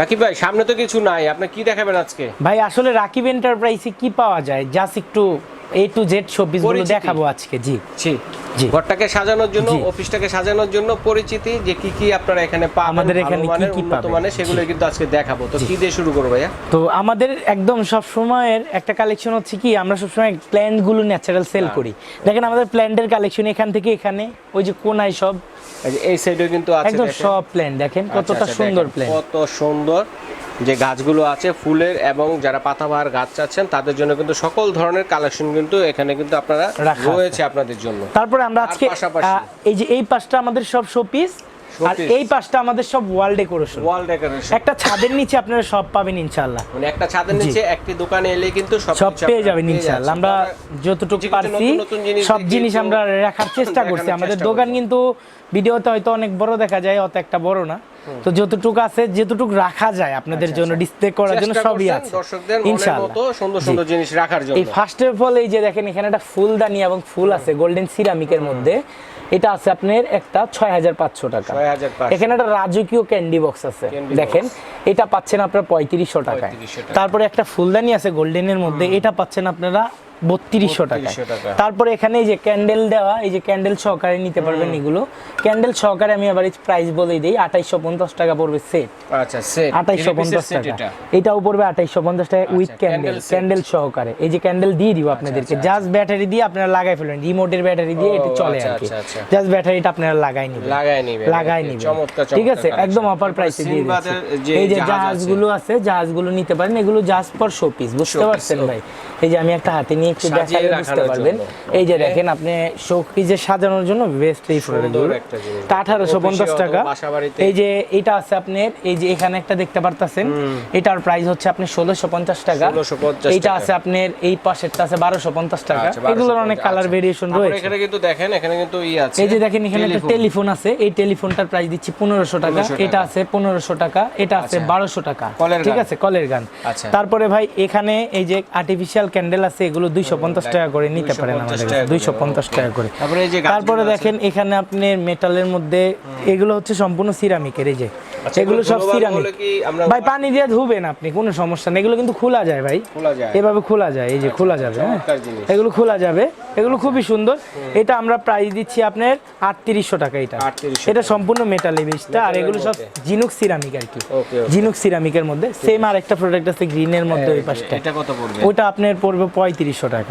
রাকিব ভাই, সামনে তো কিছু নাই। আপনি কি দেখাবেন আজকে? ভাই, আসলে রাকিব এন্টারপ্রাইজে কি পাওয়া যায়? জাস্ট একটু এ টু জেড শোপিসগুলো দেখাবো আজকে জি। জি জি। ঘরটাকে সাজানোর জন্য অফিসটাকে সাজানোর জন্য পরিচিতি যে কি কি আপনারা এখানে পাবেন আমাদের এখানে কি কি পাবেন। মানের সেগুলো কিন্তু আজকে দেখাবো। তো কি দিয়ে শুরু করব ভাইয়া? তো আমাদের একদম সব সময়ের একটা কালেকশন হচ্ছে কি আমরা সবসময় প্ল্যান্টগুলো ন্যাচারাল সেল। করি। দেখেন আমাদের প্ল্যান্টের কালেকশন এখান থেকে এখানে ওই যে কোনায় সব এই সাইডেও কিন্তু আছে একদম সব প্ল্যান্ট দেখেন আচ্ছা, কতটা আচ্ছা, সুন্দর দেখেন, প্ল্যান্ট কত সুন্দর। যে গাছগুলো আছে ফুলের এবং যারা পাতাবাহার গাছ চাচ্ছেন তাদের জন্য কিন্তু সকল ধরনের কালেকশন কিন্তু এখানে কিন্তু আপনারা রয়েছে আপনাদের জন্য। তারপরে আমরা আজকে এই যে এই পাশটা আমাদের সব শোপিস আর এই পাশটা আমাদের সব ওয়াল ডেকোরেশন ওয়াল ডেকোরেশন একটা ছাদের নিচে আপনারা সব পাবেন ইনশাআল্লাহ। মানে একটা ছাদের নিচে একটি দোকানে এলে কিন্তু সব সব পেয়ে যাবেন ইনশাআল্লাহ। আমরা যতটুকু পারছি সব জিনিস আমরা রাখার চেষ্টা করছি। আমাদের দোকান। কিন্তু ভিডিওতে হয়তো অনেক বড় দেখা যায় অত একটা বড় না। তো যতটুকু আছে যেতটুকু রাখা যায় আপনাদের আচ্ছা, জন্য আচ্ছা। ডিসপ্লে করার জন্য সবই আছে। দর্শকদের মতো সুন্দর সুন্দর জিনিস রাখার জন্য। এই ফার্স্ট অফ অল এই যে দেখেন এখানে একটা ফুলদানি এবং ফুল আছে গোল্ডেন সিরামিকের মধ্যে। এটা আছে আপনার একটা ছয় হাজার পাঁচশো টাকা। এখানে একটা রাজকীয় ক্যান্ডি বক্স আছে। দেখেন এটা পাচ্ছেন আপনার পঁয়ত্রিশশো টাকায়। 3500 টাকা। তারপরে একটা ফুলদানি আছে গোল্ডেনের মধ্যে। এটা পাচ্ছেন আপনারা বত্রিশশো টাকা। তারপরে এখানে এই যে ক্যান্ডেল দেওয়া এই যে ক্যান্ডেল সহকারে নিতে পারবেন এগুলো। ক্যান্ডেল সহকারে আমি আবার প্রাইস বলেই দিই আঠাইশশো পঞ্চাশ টাকা পড়বে সেট আচ্ছা সেট আঠাইশশো পঞ্চাশ টাকা। এটাও পড়বে আঠাইশশো পঞ্চাশ টাকা উইথ ক্যান্ডেল ক্যান্ডেল সহকারে। এই যে ক্যান্ডেল দিয়ে দিব আপনাদেরকে। আচ্ছা, জাস্ট ব্যাটারি দিয়ে আপনারা লাগাই ফেলবেন। রিমোটের ব্যাটারি দিয়ে এটা চলে আচ্ছা, আর কি আচ্ছা, আচ্ছা। জাস্ট ব্যাটারিটা আপনারা লাগাই নিবেন। লাগাই নিবেন লাগাই নিবেন। ঠিক আছে? একদম। অফার প্রাইসে দিয়ে দিচ্ছি। এই যে জাহাজগুলো আছে জাহাজগুলো নিতে পারেন। এগুলো জাস্ট ফর শোপিস বুঝতে পারছেন ভাই? এই যে আমি একটা হাতে নিয়ে একটু দেখালে বুঝতে পারবেন। এই যে দেখেন আপনি শোপিসে সাজানোর জন্য বেস্ট এই প্রোডাক্টগুলো একটা জিনিস। আঠারোশো পঞ্চাশ টাকা। এই যে এটা আছে আপনার এই যে এখানে একটা দেখতে পারতেছেন এটার প্রাইস হচ্ছে আপনি ষোলোশো পঞ্চাশ টাকা। 1650 এইটা আছে আপনার এই পাশেরটা আছে বারোশো পঞ্চাশ টাকা। আচ্ছা, 1250 এগুলোর অনেক কালার আচ্ছা। ভেরিয়েশন রয়েছে। এখানে কিন্তু দেখেন এখানে কিন্তু ই আছে। এই যে দেখেন এখানে একটা টেলিফোন। আছে। এই টেলিফোনটার প্রাইস দিচ্ছি পনেরোশো টাকা। এটা আছে পনেরোশো টাকা। এটা আছে আচ্ছা। বারোশো টাকা। ঠিক আছে কলের গান। তারপরে ভাই এখানে এই যে আর্টিফিশিয়াল ক্যান্ডেল আছে এগুলো দুইশো পঞ্চাশ টাকা করে নিতে পারেন আমাদের দুইশো পঞ্চাশ। টাকা করে। তারপরে যে তারপরে দেখেন এখানে আপনি মেটালের মধ্যে এগুলো হচ্ছে সম্পূর্ণ সিরামিকের এই যে। আচ্ছা, এগুলো সব সিরামিক। ভাই পানি দিয়ে ধুবেন আপনি কোনো সমস্যা নেই। এগুলো কিন্তু খোলা যায় ভাই। খোলা যায়। এভাবে খোলা যায় এই যে খোলা যাবে হ্যাঁ। এগুলো খোলা যাবে। এগুলো খুবই সুন্দর। এটা আমরা প্রাইস দিচ্ছি আপনার আটত্রিশশো টাকা এটা। এটা সম্পূর্ণ মেটাল এই আর এগুলো সব। জিনুক সিরামিক আর কি. জিনুক সিরামিকের মধ্যে। সেম আর একটা প্রোডাক্ট আছে গ্রিনের মধ্যে ওই পাশটা। এটা কত পড়বে? ওটা আপনার পড়বে পঁয়ত্রিশশো টাকা।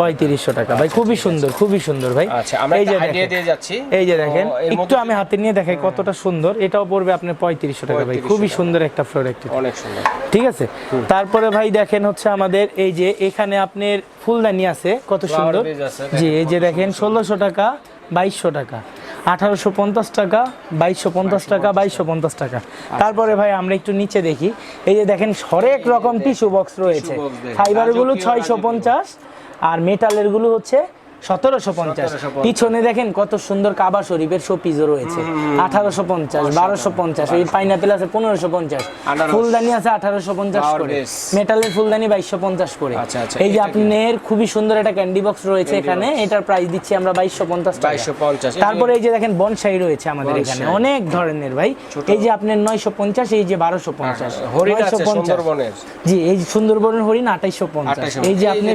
পঁয়ত্রিশশো টাকা। ভাই খুবই সুন্দর খুবই সুন্দর ভাই। আচ্ছা এই যে একটা আইডিয়া দেখেন দিয়ে যাচ্ছি। এই যে দেখেন একটু আমি হাতে নিয়ে দেখাই কতটা সুন্দর। এটাও পড়বে আপনার পঁয়ত্রিশশো টাকা ভাই। খুবই সুন্দর একটা প্রোডাক্ট অনেক সুন্দর। ঠিক আছে? তারপরে ভাই দেখেন হচ্ছে আমাদের এই যে এখানে আপনার ফুলদানি আছে। কত সুন্দর। জি এই যে দেখেন ষোলোশো টাকা বাইশশো টাকা। আঠারোশো পঞ্চাশ টাকা বাইশশো পঞ্চাশ টাকা বাইশশো পঞ্চাশ টাকা। আচ্ছা, তারপরে ভাই আমরা একটু নিচে দেখি। এই যে দেখেন হরেক রকম টিস্যু বক্স রয়েছে। ফাইবারগুলো ছয়শো পঞ্চাশ আর মেটালেরগুলো হচ্ছে সতেরোশো পঞ্চাশ। পিছনে দেখেন কত সুন্দর কাবা শরীফের শোপিসও রয়েছে। আঠারোশো পঞ্চাশ বারোশো পঞ্চাশ এই পাইনাপেল আছে পনেরোশো পঞ্চাশ। ফুলদানি আছে আঠারোশো পঞ্চাশ করে। মেটালের ফুলদানি বাইশশো পঞ্চাশ করে। আচ্ছা, আচ্ছা, এই যে আপনার খুবই সুন্দর একটা ক্যান্ডি বক্স রয়েছে এখানে। এটার প্রাইস দিচ্ছি আমরা বাইশশো পঞ্চাশ 2250 তারপরে এই যে দেখেন বনসাই রয়েছে আমাদের এখানে। অনেক ধরনের ভাই। এই যে আপনার নয়শো পঞ্চাশ এই যে বারোশো পঞ্চাশ। হরিণ আছে সুন্দরবনের। জি এই সুন্দরবনের হরিণ আঠাইশো পঞ্চাশ। এই যে আপনি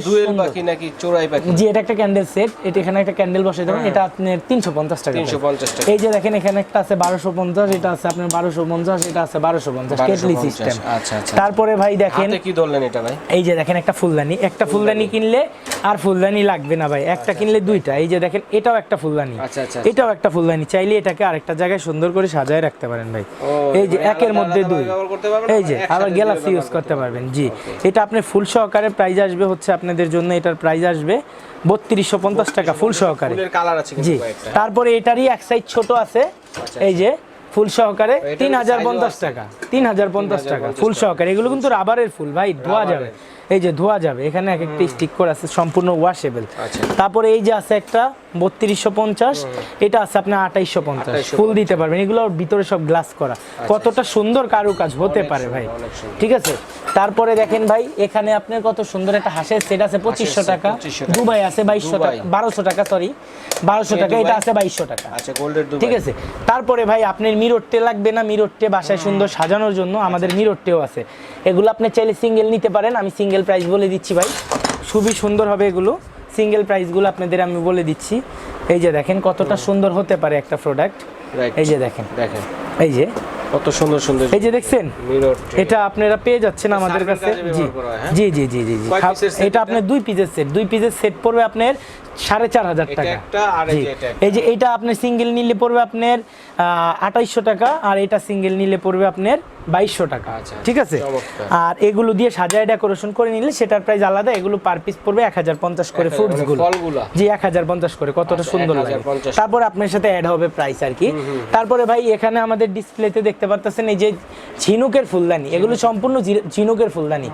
জি এটা একটা ক্যান্ডেল সেট এটা এখানে একটা ক্যান্ডেল দেবেন এটা আপনার তিনশো পঞ্চাশ টাকা ভাই। 350 টাকা। এই যে দেখেন এখানে একটা আছে বারোশো পঞ্চাশ এটা আছে আপনার বারোশো পঞ্চাশ এটা আছে বারোশো পঞ্চাশ কেটলি সিস্টেম আচ্ছা, আচ্ছা। তারপরে ভাই দেখেন কি ধরলেন এটা ভাই? এই যে দেখেন একটা ফুলদানি। একটা ফুলদানি। কিনলে আর ফুলদানি লাগবে না ভাই। একটা কিনলে দুইটা। এই যে দেখেন এটাও একটা ফুলদানি। আচ্ছা, আচ্ছা। এটাও একটা ফুলদানি। চাইলে এটাকে আরেকটা জায়গায় সুন্দর করে সাজায় রাখতে পারেন ভাই। এই যে একের মধ্যে দুই। এই যে আবার গ্যালাক্সি ইউজ করতে পারবেন। জি। এটা আপনি ফুল সহকারে প্রাইস আসবে হচ্ছে আপনাদের জন্য এটার প্রাইস আসবে বত্রিশশো পঞ্চাশ টাকা ফুল সহকারে। জি। তারপরে এটারই এক সাইজ ছোট আছে এই যে ফুল সহকারে তিন হাজার পঞ্চাশ টাকা তিন হাজার পঞ্চাশ টাকা ফুল সহকারে। এগুলো কিন্তু রাবারের ফুল ভাই ধোয়া যাবে। এই যে ধোয়া যাবে এখানে এক একটা স্টিক করে আছে সম্পূর্ণ ওয়াশেবল আচ্ছা। তারপরে এই যে আছে একটা বত্রিশশো পঞ্চাশ এটা আছে আপনার আঠাইশশো পঞ্চাশ। ফুল দিতে পারবেন এগুলোর ভিতরে সব গ্লাস করা। কতটা সুন্দর কারুকাজ হতে পারে ভাই। আচ্ছা। ঠিক আছে? তারপরে দেখেন ভাই এখানে আপনার কত সুন্দর একটা হাঁসের সেট আছে পঁচিশশো টাকা। দুবাই আছে বাইশশো টাকা বারোশো টাকা সরি বারোশো টাকা এটা আছে বাইশশো টাকা। আচ্ছা ঠিক আছে? তারপরে ভাই আপনার মিররটে লাগবে না? মিররটে বাসায় সুন্দর সাজানোর জন্য আমাদের মিররটেও আছে। এগুলো আপনি চাইলে সিঙ্গেল নিতে পারেন আমি সিঙ্গেল প্রাইস বলে দিচ্ছি ভাই। খুবই সুন্দর হবে এগুলো। সিঙ্গেল প্রাইসগুলো আপনাদের আমি বলে দিচ্ছি। এই যে দেখেন কতটা সুন্দর হতে পারে একটা প্রোডাক্ট এই যে দেখেন। দেখেন। এই যে। কত সুন্দর সুন্দর। এই যে দেখছেন? এটা আপনারা পেয়ে যাচ্ছেন আমাদের কাছে। জি। হয়? জি জি জি জি জি। এটা? আপনার দুই পিসের সেট দুই পিসের সেট পড়বে আপনার সাড়ে চার হাজার টাকা। এই যে এটা আপনার সিঙ্গেল নিলে পড়বে আপনার আঠাইশশো টাকা। আর এটা সিঙ্গেল নিলে পড়বে আপনার বাইশশো টাকা আচ্ছা, ঠিক আছে? আর এগুলো দিয়ে সাজায় ডেকোরেশন করে নিলে সেটার প্রাইস আলাদা এগুলো পার পিস পড়বে এক হাজার পঞ্চাশ করে ফ্রুটস মানে গুলো? জি এক হাজার পঞ্চাশ করে কতটা আচ্ছা, সুন্দর লাগে। তারপর আপনার সাথে অ্যাড হবে প্রাইস আর কি। তারপরে ভাই এখানে আমাদের ডিসপ্লেতে দেখতে পারতেছেন এই যে ঝিনুকের ফুলদানি। এগুলো সম্পূর্ণ ঝিনুকের ফুলদানি।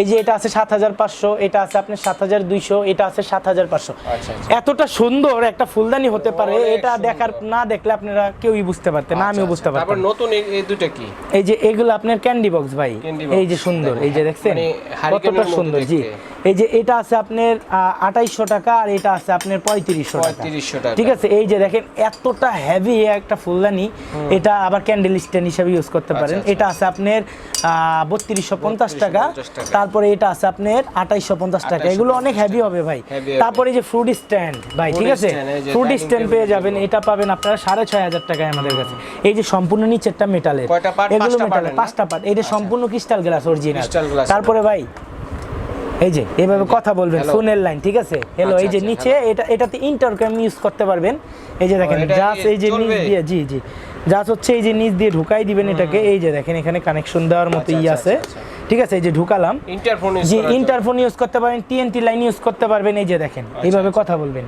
এই যে এটা আছে সাত হাজার পাঁচশো এটা আছে আপনার সাত হাজার দুইশো এটা আছে সাত হাজার পাঁচশো। আচ্ছা, এতটা সুন্দর একটা ফুলদানি হতে পারে এটা দেখার না দেখলে আপনারা কেউই বুঝতে পারতেন না আমিও বুঝতে আচ্ছা, পারতাম। নতুন এই দুটো কি? এই যে এগুলো আপনার ক্যান্ডি বক্স ভাই। এই যে সুন্দর এই যে দেখছেন? মানে কতটা সুন্দর জি। এই যে এটা আছে আপনার আঠাইশশো টাকা আর এটা আছে আপনার পঁয়ত্রিশশো টাকা। 3500 টাকা। ঠিক আছে? এই যে দেখেন এতটা হেভি একটা ফুলদানি। এটা আবার ক্যান্ডেল স্ট্যান্ড হিসাবে ইউজ করতে পারেন। আচ্ছা, এটা আছে আপনার বত্রিশশো পঞ্চাশ টাকা। 3250 টাকা। তারপরে এটা আছে আপনার আঠাইশশো পঞ্চাশ টাকা। এগুলো অনেক হেভি হবে ভাই। তারপরে এই যে ফ্রুট স্ট্যান্ড ভাই ঠিক আছে? ফ্রুট স্ট্যান্ড পেয়ে যাবেন। এটা পাবেন আপনারা সাড়ে ছয় হাজার টাকায় আমাদের কাছে। এই যে সম্পূর্ণ নিচেরটা মেটালের? এগুলো পাঁচটা পাঁচটা পার্ট এটা সম্পূর্ণ ক্রিস্টাল গ্লাস অরিজিনাল তারপরে ভাই এই যে এভাবে কথা বলবেন। ফোনের লাইন ঠিক আছে? হ্যালো আচ্ছা, এই যে আচ্ছা, নিচে এটা এটাতে ইন্টারকম ইউজ করতে পারবেন। এই যে দেখেন জাস্ট এই যে নিচ দিয়ে জি জি। জাস্ট হচ্ছে এই যে নিচ দিয়ে ঢুকাই দিবেন এটাকে। এই যে দেখেন এখানে কানেকশন দেওয়ার মতো আচ্ছা, ই আচ্ছা, আছে। আচ্ছা, ঠিক আছে এই যে ঢুকালাম। ইন্টারফোন জি ইন্টারফোন ইউজ করতে পারেন টিএনটি লাইন ইউজ করতে পারবেন এই যে দেখেন এইভাবে কথা বলবেন।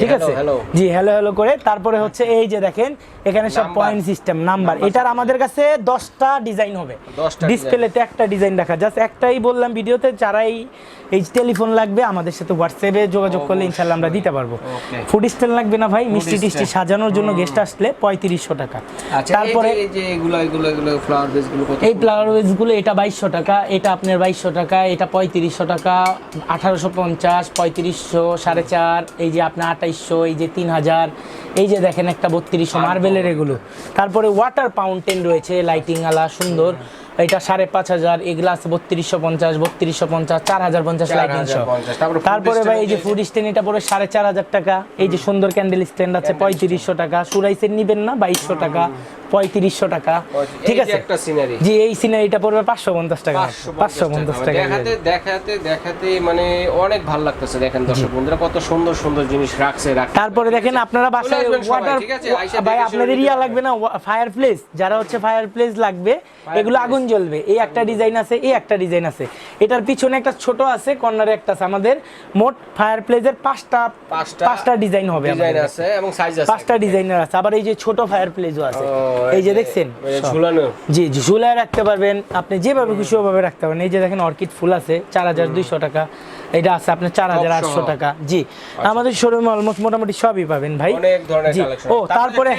ঠিক আছে? জি হ্যালো হ্যালো করে তারপরে হচ্ছে এই যে দেখেন এখানে সব পয়েন্ট সিস্টেম নাম্বার এটার আমাদের কাছে দশটা ডিজাইন হবে। 10টা ডিসপ্লেতে একটা ডিজাইন রাখা। জাস্ট একটাই বললাম ভিডিওতে যারাই এই টেলিফোন লাগবে আমাদের সাথে হোয়াটসঅ্যাপে যোগাযোগ করলে ইনশাল্লাহ আমরা দিতে পারব। ফুড স্ট্যান্ড লাগবে না ভাই মিষ্টি টিষ্টি সাজানোর জন্য গেস্ট আসলে পঁয়ত্রিশশো টাকা। আচ্ছা তারপরে এই যে এগুলো এগুলো এগুলো ফ্লাওয়ার বেসগুলো কত এই ফ্লাওয়ারগুলো এটা বাইশশো টাকা। এটা আপনার বাইশশো টাকা এটা পঁয়ত্রিশশো টাকা আঠারোশো পঞ্চাশ পঁয়ত্রিশশো সাড়ে চার এই যে আপনার আঠাইশশো এই যে তিন হাজার এই যে দেখেন একটা বত্রিশশো মার্বেলের এগুলো। তারপরে ওয়াটার ফাউন্টেন রয়েছে লাইটিং আলা সুন্দর। এটা সাড়ে পাঁচ হাজার এগুলো আছে বত্রিশশো পঞ্চাশ বত্রিশশো পঞ্চাশ চার হাজার পঞ্চাশ লাইটিং 4050 তারপরে ভাই এই যে ফুড স্ট্যান্ড এটা পড়ে সাড়ে চার হাজার টাকা। এই যে সুন্দর ক্যান্ডেল স্ট্যান্ড আছে পঁয়ত্রিশশো টাকা। সুরাইসের নিবেন না বাইশশো টাকা। পঁয়ত্রিশশো টাকা। ঠিক আছে? একটা সিনারি জি এই সিনারিটা পড়বে পাঁচশো পঞ্চাশ টাকা। পাঁচশো পঞ্চাশ টাকা। দেখাতে দেখাতে দেখাতে মানে অনেক ভালো লাগতেছে দেখেন দর্শক বন্ধুরা কত সুন্দর সুন্দর জিনিস রাখছে তারপরে দেখেন আপনারা বাসায় ওয়াটার ভাই আপনাদের ইয়া লাগবে না ফায়ার প্লেস যারা হচ্ছে ফায়ার প্লেস লাগবে এগুলো আগুন জ্বলবে। এই একটা ডিজাইন আছে এই একটা ডিজাইন আছে। এটার পিছনে একটা ছোট আছে কর্নারে একটা আছে। আমাদের মোট ফায়ার প্লেসের পাঁচটা পাঁচটা পাঁচটা ডিজাইন হবে ডিজাইন আছে এবং সাইজ আছে। পাঁচটা ডিজাইনের আছে। আবার এই যে ছোট ফায়ার প্লেসও আছে এই যে দেখছেন সব। ঝুলানো। জি জি ঝুলায় রাখতে পারবেন। আপনি যেভাবে খুশি ওভাবে রাখতে পারবেন। এই যে দেখেন অর্কিড ফুল আছে চার হাজার দুইশো টাকা। এটা আছে আপনার চার হাজার আটশো টাকা। জি আমাদের শোরুমে অলমোস্ট মোটামুটি সবই পাবেন ভাই। জি। ও তারপরে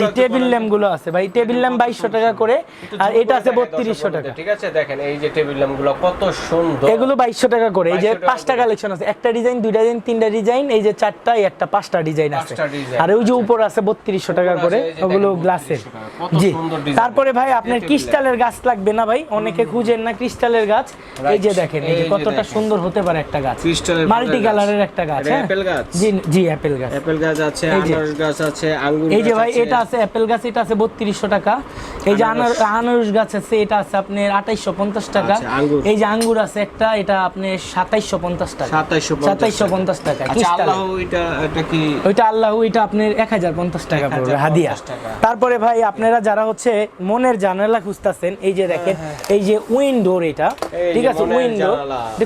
জি টেবিল বলেন ল্যাম্পগুলো আছে ভাই। টেবিল ল্যাম্প বাইশশো টাকা করে। আর এটা আছে বত্রিশশো টাকা। ঠিক আছে দেখেন এই যে টেবিল ল্যাম্পগুলো কত সুন্দর। এগুলো বাইশশো টাকা করে। এই যে পাঁচটা কালেকশন আছে। একটা ডিজাইন দুইটা ডিজাইন তিনটা ডিজাইন এই যে চারটা একটা পাঁচটা ডিজাইন আছে। আর ওই যে উপর আছে বত্রিশশো টাকা করে। ওগুলো গ্লাসের 3200 টাকা। কত জি তারপরে ভাই আপনার ক্রিস্টালের গাছ লাগবে না ভাই? অনেকে খুঁজেন না ক্রিস্টালের গাছ। এই যে দেখেন এই যে কতটা সুন্দর হতে পারে। একটা গাছ। ক্রিস্টালের মাল্টি কালারের একটা গাছ হ্যাঁ? অ্যাপেল গাছ? জি জি অ্যাপেল গাছ। অ্যাপেল গাছ আছে আনারস গাছ আছে আঙ্গুর এই যে ভাই এটা আছে অ্যাপেল গাছ এটা আছে বত্রিশশো টাকা। এই যে আনার আনারস। গাছ আছে এটা আছে আপনার আঠাইশশো পঞ্চাশ টাকা। আচ্ছা, এই যে আঙ্গুর আছে একটা এটা সাতাইশশো পঞ্চাশ টাকা। 2750 টাকা। আচ্ছা আল্লাহ এটা এটা কি? ওইটা আল্লাহ আপনার হাজার পঞ্চাশ টাকা পড়বে হাদিয়া। তারপরে ভাই আপনারা যারা হচ্ছে মনের জানালা খুঁজতেছেন এই যে দেখেন এই যে উইন্ডোর এটা হ্যাঁ, ঠিক আছে উইন্ডো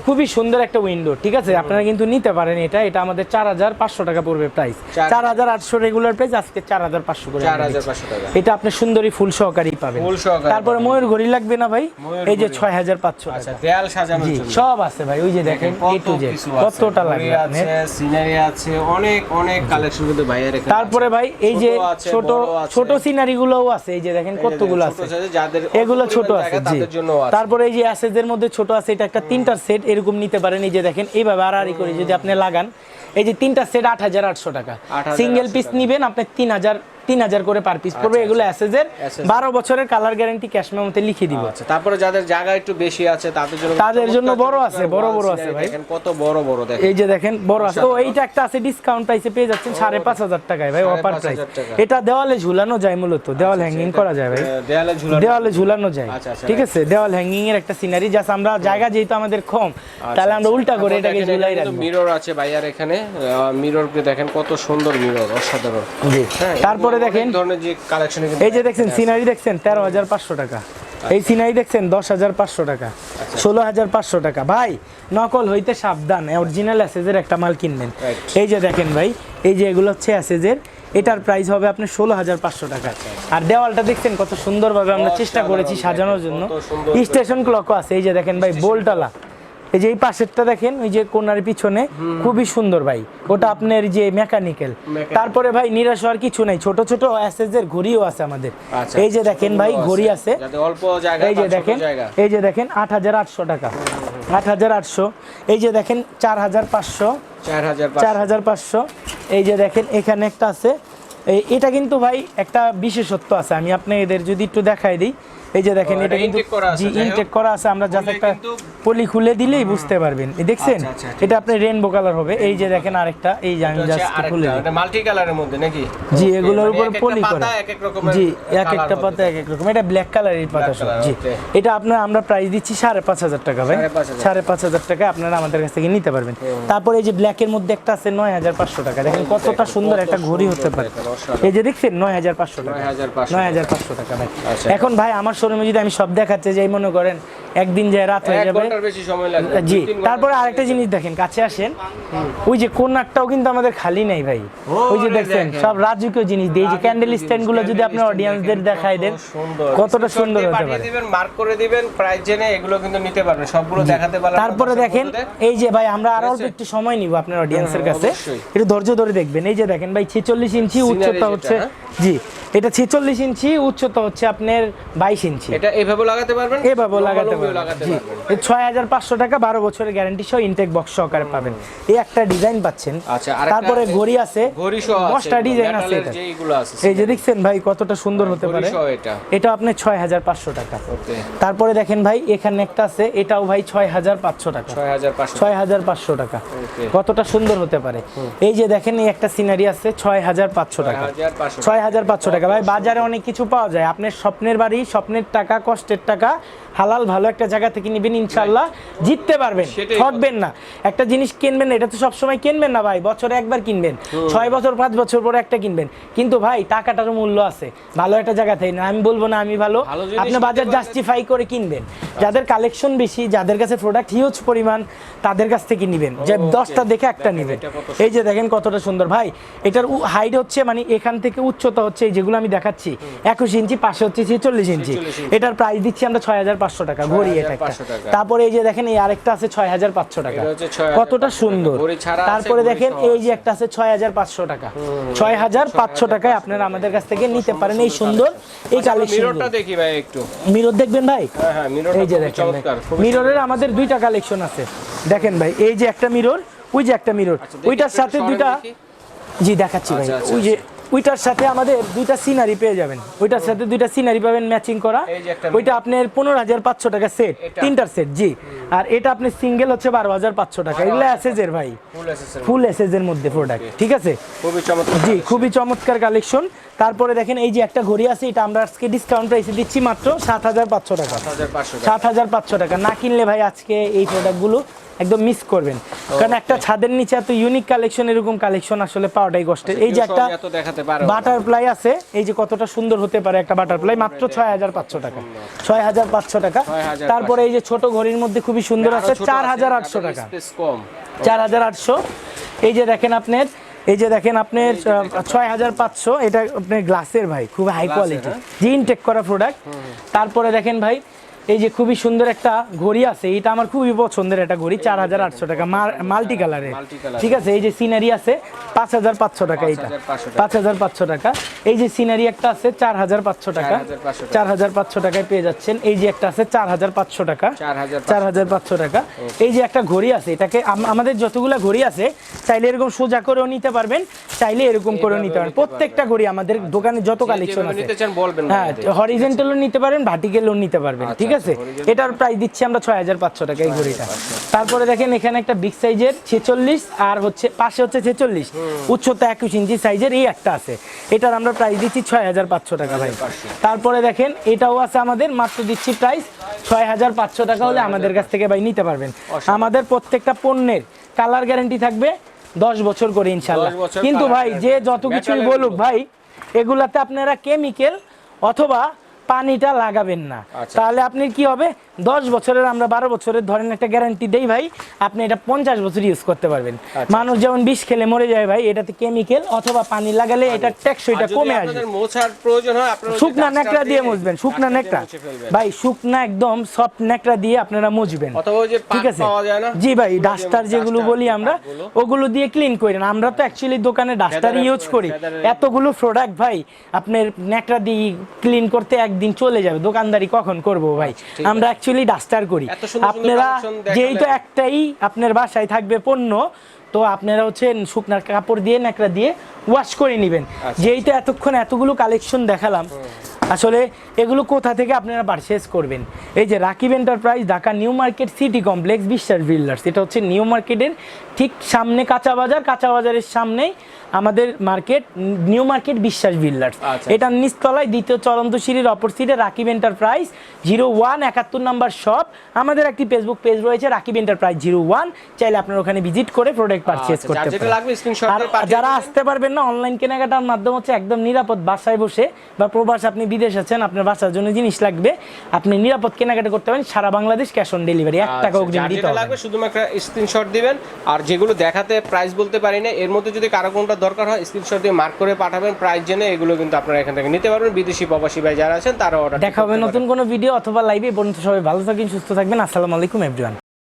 খুবই সুন্দর একটা উইন্ডো ঠিক আছে? আপনারা কিন্তু নিতে পারেন এটা। এটা আমাদের চার হাজার পাঁচশো টাকা পড়বে প্রাইস চার- হাজার আটশো রেগুলার প্রাইস আজকে চার হাজার পাঁচশো করে চার হাজার। পাঁচশো টাকা। এটা আপনি সুন্দরী ফুল সহকারী পাবেন। ফুল সহকারে তারপরে। ময়ূর ঘড়ি লাগবে না ভাই? এই যে। ছয় হাজার পাঁচশো আচ্ছা দেয়াল জন্য। সব আছে ভাই ওই যে দেখেন এ টু জেড কতটা লাগবে আছে সিনারি আছে অনেক অনেক কালেকশন কিন্তু ভাইয়া রেখে তারপরে ভাই এই যে ছোট ছোট সিনারি গুলোও আছে এই যে দেখেন কতগুলো আছে। যাদের এগুলো ছোট আছে তাদের জন্য আছে। তারপরে এই যে অ্যাসেজের মধ্যে ছোট আছে এটা একটা তিনটার সেট এরকম নিতে পারেন এই যে দেখেন এইভাবে আড়াআড়ি করে যদি আপনি লাগান এই যে তিনটা সেট আট হাজার আটশো টাকা। সিঙ্গেল পিস নিবেন আপনি তিন হাজার তিন হাজার করে পার পিস পড়বে। এগুলো অ্যাসেজের Access। বারো বছরের কালার গ্যারান্টি ক্যাশ মেমোতে লিখে দিব। আচ্ছা তারপরে যাদের জায়গা একটু বেশি আছে তাদের জন্য তাদের জন্য বড় আছে, বড় বড় আছে ভাই। দেখেন কত বড় বড় দেখেন। এই যে দেখেন বড় আছে। ও এইটা একটা আছে ডিসকাউন্ট প্রাইসে পেয়ে যাচ্ছেন সাড়ে পাঁচ হাজার টাকায় ভাই অফার প্রাইস এটা দেওয়ালে ঝুলানো যায় মূলত দেওয়াল হ্যাঙ্গিং করা যায় ভাই। দেয়ালে ঝুলানো দেওয়ালে ঝুলানো যায়। আচ্ছা, আচ্ছা, ঠিক আছে দেওয়াল হ্যাঙ্গিং এর একটা সিনারি জাস্ট আমরা জায়গা যেহেতু আমাদের কম তাহলে আমরা উল্টা করে এটাকে ঝুলাই রাখব। মিরর আছে ভাইয়ার এখানে। মিরর কে দেখেন কত সুন্দর মিরর অসাধারণ। জি। হ্যাঁ, তারপরে দেখেন এই যে দেখছেন সিনারি দেখছেন তেরো হাজার পাঁচশো টাকা। এই সিনারি দেখছেন দশ হাজার পাঁচশো টাকা আচ্ছা। ষোলো হাজার পাঁচশো টাকা। ভাই নকল হইতে সাবধান অরিজিনাল অ্যাসেজের একটা মাল কিনবেন। এই যে দেখেন ভাই এই যে এগুলো হচ্ছে অ্যাসেজের এটার প্রাইস হবে আপনি ষোলো হাজার পাঁচশো টাকা। আর দেওয়ালটা দেখছেন কত সুন্দরভাবে আমরা চেষ্টা করেছি সাজানোর জন্য। স্টেশন ক্লকও আছে এই যে দেখেন ভাই বোলটালা এই যে এই পাশেরটা দেখেন ওই যে কোনার পিছনে খুবই সুন্দর ভাই। ওটা আপনার যে মেকানিক্যাল তারপরে ভাই নিরাশ হওয়ার কিছু নাই। ছোট ছোট অ্যাসেজের ঘড়িও আছে আমাদের। আচ্ছা, এই যে দেখেন ভাই ঘড়ি আছে। অল্প জায়গা এই যে দেখেন এই যে দেখেন আট হাজার আটশো টাকা। আট হাজার আটশো। এই যে দেখেন চার হাজার পাঁচশো। চার হাজার পাঁচশো। এই যে দেখেন এখানে একটা আছে। এটা কিন্তু ভাই একটা বিশেষত্ব আছে। আমি আপনি এদের যদি একটু দেখাই দিই। এই যে দেখেন এটা এটা কিন্তু করা আছে, জি ইনটেক করা আছে আমরা জাস্ট একটা পলি খুলে দিলেই বুঝতে পারবেন। এই দেখছেন? আচ্ছা, আচ্ছা, ঠিক এটা আপনার রেনবো কালার হবে। এই যে দেখেন আরেকটা এই যে আমি জাস্ট খুলে দিই। মাল্টি কালারের মধ্যে নাকি? জি এগুলোর মানে উপর পলি পাতা করা। এক এক রকমের জি এক একটা পাতা এক এক রকম। এটা ব্ল্যাক কালারের পাতা সব। জি এটা আপনার আমরা প্রাইস দিচ্ছি সাড়ে পাঁচ হাজার টাকা ভাই। 5,500 সাড়ে পাঁচ হাজার টাকা আপনারা আমাদের কাছ থেকে নিতে পারবেন। তারপরে এই যে ব্ল্যাকের মধ্যে একটা আছে নয় হাজার পাঁচশো টাকা। দেখেন কতটা সুন্দর একটা ঘড়ি হতে পারে। এই যে দেখছেন নয় হাজার পাঁচশো টাকা। 9,500 নয় হাজার পাঁচশো টাকা ভাই। আচ্ছা। এখন ভাই আমার শোরুমে যদি আমি সব দেখাচ্ছে যে মনে করেন একদিন যায় রাত হয়ে যাবে। জি তারপরে আরেকটা জিনিস দেখেন কাছে আসেন। ওই যে কোনারটাও কিন্তু আমাদের খালি নাই ভাই। ওই যে দেখছেন সব রাজকীয় জিনিস দিয়ে এই যে ক্যান্ডেল স্ট্যান্ডগুলো যদি আপনি অডিয়েন্সদের দেখাই দেন কতটা সুন্দর হতে পারে। দিবেন মার্ক করে দিবেন প্রাইস জেনে এগুলো কিন্তু নিতে পারবেন সবগুলো দেখাতে পারলাম না তারপরে দেখেন এই যে ভাই আমরা আরও অল্প একটু সময় নিব আপনার অডিয়েন্সের কাছে। একটু ধৈর্য ধরে দেখবেন এই যে দেখেন ভাই ছেচল্লিশ ইঞ্চি Scenery উচ্চতা হচ্ছে হ্যাঁ? জি। এটা ছেচল্লিশ ইঞ্চি উচ্চতা হচ্ছে আপনার বাইশ ইঞ্চি। এটা এভাবে লাগাতে পারবেন? এভাবে লাগাতে পারবেন। ছয় হাজার পাঁচশো টাকা বারো বছরের গ্যারান্টি সহ ইনটেক বক্স সহকারে পাবেন। এই একটা ডিজাইন পাচ্ছেন। আচ্ছা, তারপরে ঘড়ি আছে। ঘড়ি সহ আছে দশটা এগুলো, ডিজাইন আছে এটা। এই যে দেখছেন ভাই কতটা সুন্দর হতে পারে। এটা। এটা আপনার ছয় হাজার পাঁচশো টাকা। তারপরে দেখেন ভাই এখানে একটা আছে এটাও ভাই ছয় হাজার পাঁচশো টাকা। ছয় হাজার পাঁচশো। ছয় হাজার পাঁচশো টাকা। কতটা সুন্দর হতে পারে। এই যে দেখেন এই একটা সিনারি আছে ছয় হাজার পাঁচশো টাকা। ছয় হাজার পাঁচশো টাকা। টাকা ভাই বাজারে অনেক কিছু পাওয়া যায়। আপনার স্বপ্নের বাড়ি স্বপ্নের টাকা কষ্টের টাকা হালাল ভালো একটা জায়গা থেকে নিবেন ইনশাল্লাহ জিততে পারবেন ঠকবেন না। একটা জিনিস কিনবেন এটা তো সবসময় কিনবেন না ভাই বছরে একবার কিনবেন। ছয় বছর পাঁচ বছর পরে একটা কিনবেন। কিন্তু ভাই টাকাটারও মূল্য আছে। ভালো একটা জায়গা থেকে না আমি বলব না আমি ভালো। আপনি বাজার জাস্টিফাই করে কিনবেন। যাদের কালেকশন বেশি যাদের কাছে প্রোডাক্ট হিউজ পরিমাণ তাদের কাছ থেকে নিবেন। যে দশটা দেখে একটা নিবেন। এই যে দেখেন কতটা সুন্দর। ভাই এটার হাইট হচ্ছে মানে এখান থেকে উচ্চতা হচ্ছে এই যেগুলো আমি দেখাচ্ছি একুশ ইঞ্চি পাশে হচ্ছে ছেচল্লিশ ইঞ্চি। 46 ইঞ্চি। এটার প্রাইস দিচ্ছি আমরা ছয় হাজার পাঁচশো টাকা ঘড়ি এটা একটা। তারপরে এই যে দেখেন এই আরেকটা আছে ছয় হাজার পাঁচশো টাকা। এটা হচ্ছে 6,500 কতটা সুন্দর। তারপরে দেখেন এই যে একটা আছে ছয় হাজার পাঁচশো টাকা। ছয় হাজার পাঁচশো টাকায় আপনারা আমাদের কাছ থেকে নিতে পারেন এই সুন্দর এই কালেকশন দেখি ভাই একটু। মিরর দেখবেন ভাই? হ্যাঁ হ্যাঁ এই যে দেখেন ভাই। মিররের আমাদের দুইটা কালেকশন আছে। দেখেন ভাই এই যে একটা মিরর ওই যে একটা মিরর আচ্ছা, ওইটার সাথে দুইটা জি দেখাচ্ছি ভাই। আচ্ছা, আচ্ছা, ওই যে ওইটার সাথে আমাদের দুইটা সিনারি পেয়ে যাবেন। ওইটার সাথে দুইটা সিনারি পাবেন ম্যাচিং করা। ওইটা আপনার পনেরো হাজার পাঁচশো টাকা সেট তিনটার সেট জি। আর এটা আপনি সিঙ্গেল হচ্ছে বারো হাজার পাঁচশো টাকা। এগুলো অ্যাসেজের ভাই। ফুল এসএজের মধ্যে। প্রোডাক্ট ঠিক আছে? খুবই চমৎকার জি খুবই চমৎকার কালেকশন তারপরে দেখেন এই যে একটা ঘড়ি আছে এটা আমরা আজকে ডিসকাউন্ট প্রাইসে দিচ্ছি মাত্র সাত হাজার পাঁচশো টাকা। সাত হাজার পাঁচশো টাকা। না কিনলে ভাই আজকে এই প্রোডাক্টগুলো একদম মিস করবেন। কারণ একটা ছাদের নিচে এত ইউনিক কালেকশন এরকম কালেকশন আসলে পাওয়াটাই কষ্টের। এই যে একটা বাটারফ্লাই আছে এই যে কতটা সুন্দর হতে পারে একটা বাটারফ্লাই মাত্র ছয় হাজার পাঁচশো টাকা। ছয় হাজার পাঁচশো টাকা। তারপরে এই যে ছোট ঘড়ির মধ্যে খুবই সুন্দর আছে চার হাজার আটশো টাকা। চার হাজার আটশো। এই যে দেখেন আপনার এই যে দেখেন আপনার ছয় হাজার পাঁচশো এটা আপনার গ্লাসের ভাই খুব হাই কোয়ালিটি হ্যাঁ? জি ইনটেক করা প্রোডাক্ট তারপরে দেখেন ভাই এই যে খুবই সুন্দর একটা ঘড়ি আছে এটা আমার খুবই পছন্দের একটা ঘড়ি চার হাজার আটশো টাকা মাল্টি কালারের। ঠিক আছে এই যে সিনারি আছে পাঁচ হাজার পাঁচশো টাকা এটা। পাঁচ হাজার পাঁচশো টাকা। এই যে সিনারি একটা আছে চার হাজার পাঁচশো টাকা। চার হাজার পাঁচশো টাকায় পেয়ে যাচ্ছেন। এই যে একটা আছে চার হাজার পাঁচশো টাকা। চার হাজার পাঁচশো টাকা। এই যে একটা ঘড়ি আছে এটাকে আম- আমাদের যতগুলা ঘড়ি আছে চাইলে এরকম সোজা করেও নিতে পারবেন চাইলে এরকম করেও নিতে পারবেন। প্রত্যেকটা ঘড়ি আমাদের দোকানে যত কালেকশন আছে। হ্যাঁ হরিজেন্টালও নিতে পারেন ভার্টিক্যালও নিতে পারবেন ঠিক আছে? এটার প্রাইস দিচ্ছি আমরা ছয় হাজার পাঁচশো টাকা এই ঘড়িটা। তারপরে দেখেন এখানে একটা বিগ সাইজের ছেচল্লিশ আর হচ্ছে পাশে হচ্ছে ছেচল্লিশ। উচ্চতা একুশ ইঞ্চি সাইজের এই একটা আছে। এটার আমরা প্রাইস দিচ্ছি ছয় হাজার পাঁচশো টাকা ভাই। তারপরে দেখেন এটাও আছে আমাদের মাত্র দিচ্ছি প্রাইস ছয় হাজার পাঁচশো টাকা হলে আমাদের কাছ থেকে ভাই নিতে পারবেন। আমাদের প্রত্যেকটা পণ্যের কালার গ্যারেন্টি থাকবে দশ বছর করে ইনশাল্লাহ কিন্তু ভাই যে যত কিছুই বলুক ভাই এগুলাতে আপনারা কেমিক্যাল অথবা পানিটা লাগাবেন না। আচ্ছা। তাহলে আপনি কি হবে? দশ বছরের আমরা বারো বছরের ধরেন একটা গ্যারান্টি দেই ভাই আপনি এটা পঞ্চাশ বছর ইউজ করতে পারবেন। আচ্ছা। মানুষ যেমন বিষ খেলে মরে যায় ভাই এটাতে কেমিক্যাল অথবা পানি লাগালে এটা টেকসইটা কমে আসবে। শুকনা নেকড়া দিয়ে মুছবেন শুকনা নেকড়া ভাই শুকনা একদম সফট নেকড়া দিয়ে আপনারা মুছবেন। ঠিক আছে? জি ভাই ডাস্টার যেগুলো বলি আমরা ওগুলো দিয়ে ক্লিন করি না আমরা তো অ্যাকচুয়ালি দোকানে ডাস্টার ইউজ করি। এতগুলো প্রোডাক্ট ভাই আপনার নেকড়া দিয়ে ক্লিন করতে একদিন চলে যাবে দোকানদারি কখন করব ভাই? আচ্ছা, আমরা অ্যাকচুয়ালি ডাস্টার করি। আপনারা যেই তো একটাই আপনার বাসায় থাকবে পণ্য তো আপনারা হচ্ছে শুকনার কাপড় দিয়ে নেকড়া দিয়ে ওয়াশ করে নেবেন। আচ্ছা, যেই এতক্ষণ এতগুলো কালেকশন দেখালাম আসলে এগুলো কোথা থেকে আপনারা পারচেস করবেন? এই যে Rakib enterprise Dhaka new market city complex Biswas builders এটা হচ্ছে নিউ মার্কেটের ঠিক সামনে কাঁচা বাজার কাঁচা বাজারের সামনেই আমাদের market new market Biswas builders আচ্ছা। এটার নিচতলায় দ্বিতীয় চলন্ত সিঁড়ির অপর সিটে রাকিব এন্টারপ্রাইজ জিরো ওয়ান একাত্তর নাম্বার শপ আমাদের একটি ফেসবুক পেজ রয়েছে রাকিব এন্টারপ্রাইজ জিরো ওয়ান চাইলে আপনারা ওখানে ভিজিট করে প্রোডাক্ট পারচেস আচ্ছা, করতে পারেন লাগবে স্ক্রিনশট আর পাঠিয়ে যারা আসতে পারবেন না অনলাইন কেনাকাটার মাধ্যম হচ্ছে একদম নিরাপদ বাসায় বসে বা প্রবাস আপনি বিদেশ আছেন আপনার বাসার জন্য জিনিস লাগবে আপনি নিরাপদ কেনাকাটা করতে পারেন সারা বাংলাদেশ ক্যাশ অন ডেলিভারি এক টাকা আচ্ছা, অগ্রিম দিতে লাগবে শুধুমাত্র স্ক্রিনশট দিবেন আর যেগুলো দেখাতে প্রাইস বলতে পারি না এর মধ্যে যদি কারও কোনটা দরকার হয় স্ক্রিনশট দিয়ে মার্ক করে পাঠাবেন প্রাইস জেনে এগুলো কিন্তু আপনারা এখান থেকে নিতে পারবেন। বিদেশি প্রবাসী ভাই যারা আছেন তারা অর্ডার দেখা হবে নতুন কোনো ভিডিও অথবা লাইভে বন্ধু সবাই ভালো থাকবেন সুস্থ থাকবেন। আসসালামু আলাইকুম এভরিওয়ান